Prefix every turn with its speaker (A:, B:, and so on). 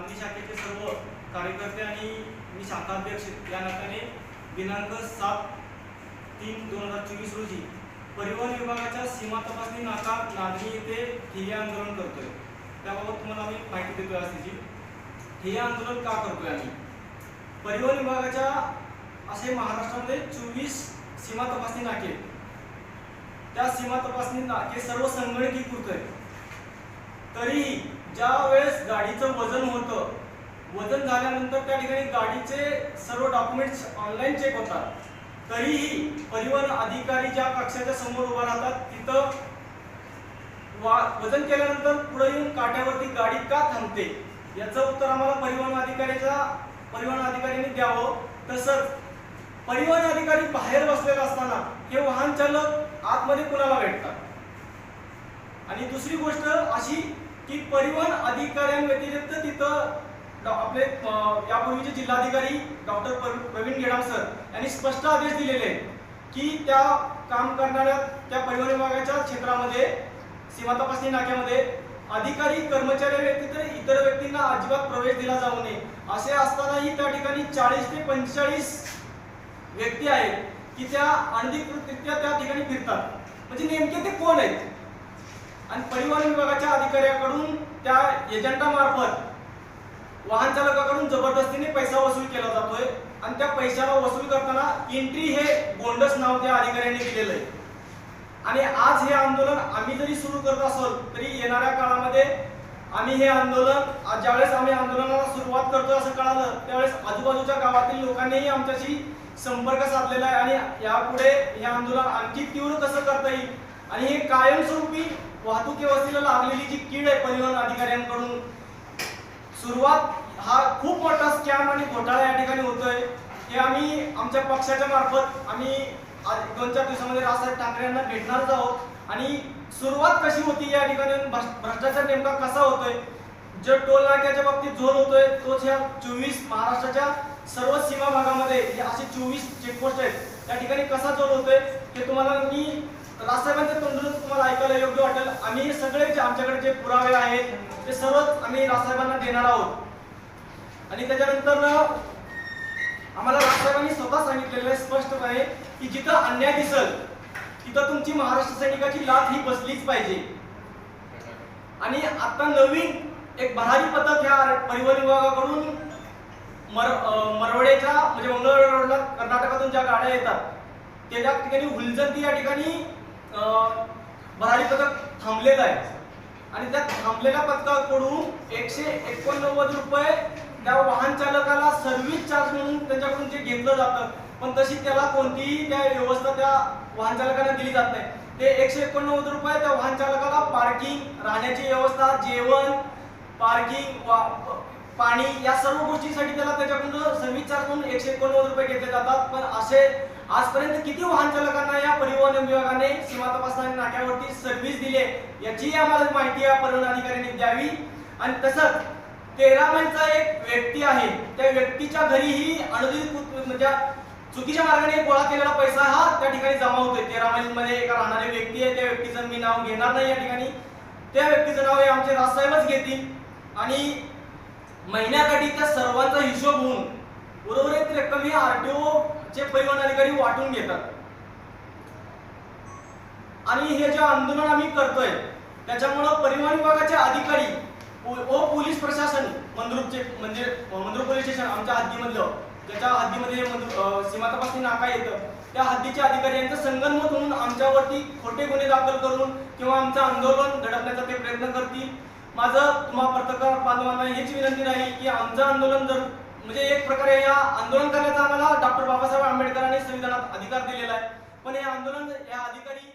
A: सांगली शाखेचे सर्व कार्यकर्ते आणि मी शाखाध्यक्ष या नात्याने दिनांक सात तीन दोन हजार चोवीस रोजी परिवहन विभागाच्या सीमा तपासणी नाका नागरी येथे ठिय्या आंदोलन करतोय. त्याबाबत तुम्हाला आम्ही माहिती देतोय आज त्याची ठिय्या आंदोलन का करतोय आम्ही? परिवहन विभागाच्या असे महाराष्ट्रामध्ये चोवीस सीमा तपासणी नाके त्या सीमा तपासणी नाके सर्व संगणकीकृत आहेत. तरीही ज्या वेळेस गाडीचं वजन होतं वजन झाल्यानंतर त्या ठिकाणी गाडीचे सर्व डॉक्युमेंट्स ऑनलाईन चेक होतात. तरीही परिवहन अधिकारी ज्या कक्षाच्या समोर उभा राहतात तिथं वा वजन केल्यानंतर पुढे येऊन काट्यावरती गाडी का थांबते? याचं उत्तर आम्हाला परिवहन अधिकाऱ्याच्या परिवहन अधिकाऱ्यांनी द्यावं. तसंच परिवहन अधिकारी बाहेर बसलेला असताना हे वाहन चालक आतमध्ये कुणाला भेटतात? आणि दुसरी गोष्ट अशी परिवहन अधिकाऱ्यांव्यतिरिक्त तिथं आपले यापूर्वीचे जिल्हाधिकारी डॉक्टर प्रवीण गेडाम सर यांनी स्पष्ट आदेश दिलेले की त्या काम करणाऱ्या त्या परिवहन विभागाच्या क्षेत्रामध्ये सीमा तपासणी नाक्यामध्ये अधिकारी कर्मचारी व्यतिरिक्त इतर व्यक्तींना अजिबात प्रवेश दिला जाऊ नये. असे असतानाही त्या ठिकाणी चाळीस ते पंचेचाळीस व्यक्ती आहेत की त्या अनधिकृतरित्या त्या ठिकाणी फिरतात. म्हणजे नेमके ते कोण आहेत? आणि परिवहन विभागाच्या अधिकाऱ्याकडून त्या एजंटामार्फत वाहन चालकाकडून जबरदस्तीने पैसा वसूल केला जातोय आणि त्या पैशाला वसूल करताना एंट्री हे गोंडस नाव त्या अधिकाऱ्यांनी दिलेलं आहे. आणि आज हे आंदोलन आम्ही जरी सुरू करत असोल तरी येणाऱ्या काळामध्ये आम्ही हे आंदोलन ज्यावेळेस आम्ही आंदोलनाला सुरुवात करतो असं कळालं त्यावेळेस आजूबाजूच्या गावातील लोकांनीही आमच्याशी संपर्क साधलेला आहे. आणि यापुढे हे आंदोलन आणखी तीव्र कसं करता येईल? आणि हे कायमस्वरूपी वाहतूक व्यवस्थेला लागलेली जी कीड आहे परिवहन अधिकाऱ्यांकडून सुरुवात हा खूप मोठा स्कॅम आणि घोटाळा या ठिकाणी होतोय. हे आम्ही आमच्या पक्षाच्या मार्फत आम्ही दोन चार दिवसामध्ये राजसाहेब ठाकरे यांना भेटणारच आहोत. आणि सुरुवात कशी होती या ठिकाणी भ्रष्ट- भ्रष्टाचार नेमका कसा होतोय? जो टोल नाक्याच्या बाबतीत झोल होतोय तोच ह्या चोवीस महाराष्ट्राच्या सर्व सीमा भागामध्ये हे असे चोवीस चेकपोस्ट आहेत त्या ठिकाणी कसा झोल होतोय हे तुम्हाला मी राजसाहेबांच्या तोंडून तुम्हाला ऐकायला योग्य वाटेल. आम्ही हे सगळे जे आमच्याकडे जे पुरावे आहेत ते सर्वच आम्ही राजसाहेबांना देणार आहोत. आणि त्याच्यानंतर आम्हाला राजसाहेबांनी स्वतः सांगितलेलं आहे स्पष्टपणे की जिथं अन्याय दिसल तिथं तुमची महाराष्ट्र सैनिकाची लाट ही बसलीच पाहिजे. आणि आता नवीन एक भरारी पथक ह्या परिवहन विभागाकडून मर मरवडेच्या म्हणजे मंगळवेढा रोडला कर्नाटकातून ज्या गाड्या येतात त्या ठिकाणी हुलजंती या ठिकाणी भरारी पथक थांबलेलं आहे. आणि त्या थांबलेल्या पथकाकडून एकशे एकोणनव्वद रुपये त्या वाहन चालकाला सर्व्हिस चार्ज म्हणून त्यांच्याकडून जे घेतलं जातं पण तशी त्याला कोणतीही त्या व्यवस्था त्या वाहन चालकांना दिली जात नाही. ते एकशे एकोणनव्वद रुपये त्या वाहन चालकाला पार्किंग राहण्याची व्यवस्था जेवण पार्किंग वा पाणी या सर्व गोष्टींसाठी त्याला त्याच्याकडून सर्व्हिस चार्ज म्हणून एकशे एकोणनव्वद रुपये घेतले जातात. पण असे आजपर्यंत किती वाहन चालकांना या परिवहन विभागाने सीमा तपासणी नाक्यावरती सर्व्हिस दिली आहे याची आम्हाला माहिती या परिवहन अधिकाऱ्यांनी द्यावी. आणि तसंच तेरा मैलचा एक व्यक्ती आहे. त्या व्यक्तीच्या घरीही अनुदित म्हणजे चुकीच्या मार्गाने गोळा केलेला पैसा हा त्या ठिकाणी जमा होतोय. तेरा मैलमध्ये एक राहणारी व्यक्ती आहे. त्या व्यक्तीचं मी नाव घेणार नाही या ठिकाणी. त्या व्यक्तीचं नाव हे आमचे राजसाहेबच घेतील. आणि महिन्याकाठीच्या सर्वांचा हिशोब होऊन उर्वरित रक्कम ही आरटीओ चे परिवहन अधिकारी वाटून घेतात. आणि हे जे आंदोलन आम्ही करतोय त्याच्यामुळं परिवहन विभागाचे अधिकारी ओ पोलीस प्रशासन मंद्रुपचे म्हणजे मंद्रुप पोलीस स्टेशन आमच्या हद्दीमधलं ज्याच्या हद्दीमध्ये सीमा तपासणी नाका येतं त्या हद्दीचे अधिकारी यांचं संगनमत होऊन आमच्यावरती खोटे गुन्हे दाखल करून किंवा आमचं आंदोलन धडकण्याचा ते प्रयत्न करतील. माझं तुम्हा पत्रकार बांधवांना हीच विनंती राहील की आमचं आंदोलन जर म्हणजे एक प्रकारे या आंदोलन करण्याचा आम्हाला डॉक्टर बाबासाहेब आंबेडकरांनी संविधानात अधिकार दिलेला आहे. पण हे आंदोलन या अधिकारी